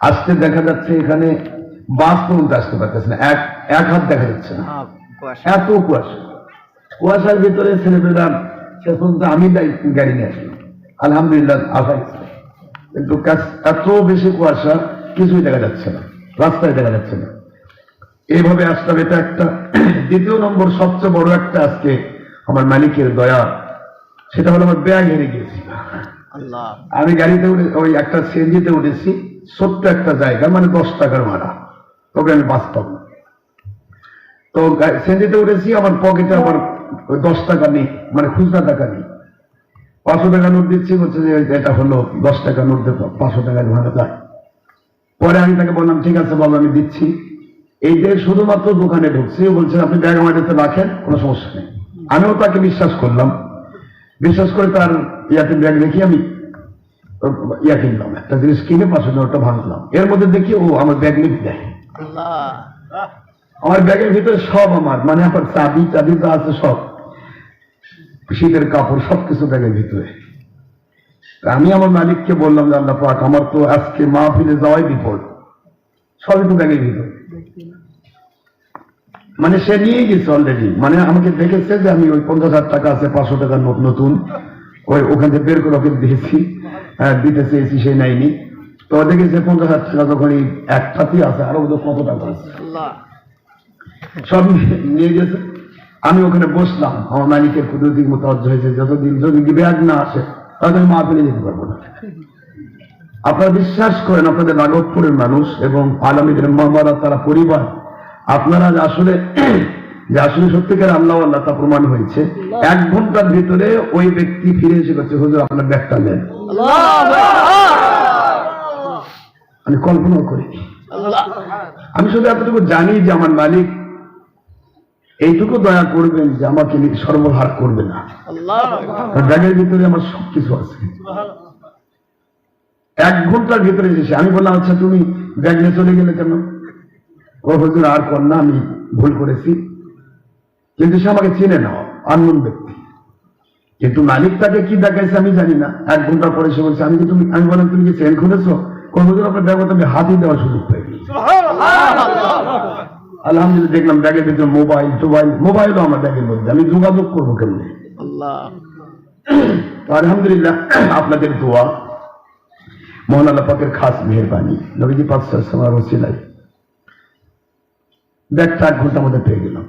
আসতে দেখা যাচ্ছে এখানে বাস পর্যন্ত আসতে পারতেছে না। এক এক হাত দেখা যাচ্ছে না। হ্যাঁ, এত কুয়াশা। কুয়াশার ভিতরে ছেলেমেয়েরা শেষ পর্যন্ত আমি গাড়ি নিয়ে আসলাম। আলহামদুলিল্লাহ আশা কিন্তু এত বেশি কুয়াশা কিছুই দেখা যাচ্ছে না। রাস্তায় দেখা যাচ্ছে না। এইভাবে আসলাম এটা একটা দ্বিতীয় নম্বর সবচেয়ে বড় একটা আজকে আমার মালিকের দয়া। সেটা হলো আমার ব্যাগ হেরে গিয়েছি আমি গাড়িতে উঠে ওই একটা সিএনজিতে উঠেছি। ছোট্ট একটা জায়গা মানে দশ টাকার ভাড়া তবে আমি বাস পাবো তো সিএনজিতে উঠেছি আমার পকেটে আমার দশ টাকা নেই মানে খুচরা টাকা নেই। পাঁচশো টাকা নোট দিচ্ছি, বলছে যে এটা হলো দশ টাকা নোট দেবো, পাঁচশো টাকার ভাড়া যায় পরে আমি তাকে বললাম, ঠিক আছে বাবা আমি দিচ্ছি। এই যে শুধুমাত্র দোকানে ঢুকছি বলছে, আপনি ব্যাগ কাছে রাখেন, কোনো সমস্যা নেই। আমিও তাকে বিশ্বাস করলাম। বিশ্বাস করে তার ইয়াতে ব্যাগ রেখে আমি ইয়া কিনলাম একটা জিনিস কিনে পাঁচশো টাকা ভাঙলাম। এর মধ্যে দেখি ও আমার ব্যাগ লিখে দেয়। আমার ব্যাগের ভিতরে সব আমার মানে আমার চাবি চাবি যা আছে সব। শীতের কাপড় সবকিছু ব্যাগের ভিতরে। আমি আমার মালিককে বললাম যে আল্লাহ পাক আমার তো আজকে মা ফিরে যাওয়াই বিপদ। সবই তো ব্যাগের ভিতরে। মানে সে নিয়ে গেছে অলরেডি মানে আমাকে দেখেছে যে আমি ওই পঞ্চাশ হাজার টাকা আছে পাঁচশো টাকার নোট নতুন। ওই ওখান থেকে বের করে ওকে দিয়েছি। দিতে চেয়েছি সে নেয়নি। তো দেখেছে পঞ্চাশ হাজার টাকা যখন এই আছে আরও কত টাকা আছে? সব নিয়ে- গেছে। আমি ওখানে বসলাম আমার মালিকের কুদরতির মতো অর্জ হয়েছে যতদিন যদি ব্যাগ না আসে তাহলে আমি মা ফেলে যেতে পারব না। আপনারা বিশ্বাস করেন আপনাদের রাগবপুরের মানুষ এবং আলমীদের মামারা তারা পরিবার। আপনারা আসলে যে আসলে সত্যিকার আল্লাহ আল্লাহ তা প্রমাণ হয়েছে। এক ঘণ্টার ভিতরে ওই ব্যক্তি ফিরে এসে করছে হুজুর আপনার ব্যাগটা নেন। আমি কল্পনা করি আমি শুধু এতটুকু জানি যে আমার মালিক এইটুকু দয়া করবেন যে আমাকে সর্বহার করবে না। ব্যাগের ভিতরে আমার সবকিছু আছে। এক ঘণ্টার ভিতরে এসেছে আমি বললাম আচ্ছা তুমি ব্যাগ নিয়ে চলে গেলে কেন? ও হুজুর আর কর না আমি ভুল করেছি। কিন্তু সে আমাকে চিনে না আনমন ব্যক্তি। কিন্তু মালিক তাকে কি দেখাইছে আমি জানি না। এক ঘণ্টা পরে সে বলছে আমি কি তুমি আমি বললাম তুমি কি চেন খুলেছো? কোন হুজুর আপনার ব্যাগ আমি হাতই দেওয়ার সুযোগ পাই আলহামদুলিল্লাহ দেখলাম ব্যাগের ভিতরে মোবাইল টোবাইল মোবাইলও আমার ব্যাগের মধ্যে। আমি যোগাযোগ করব কেমনি? তো আলহামদুলিল্লাহ আপনাদের দোয়া মোহন আল্লাহ পাকের খাস মেহরবানি। নবীজি সাল্লাল্লাহু আলাইহি ওয়াসাল্লাম ব্যাগটা এক ঘণ্টার মধ্যে পেয়ে গেলাম।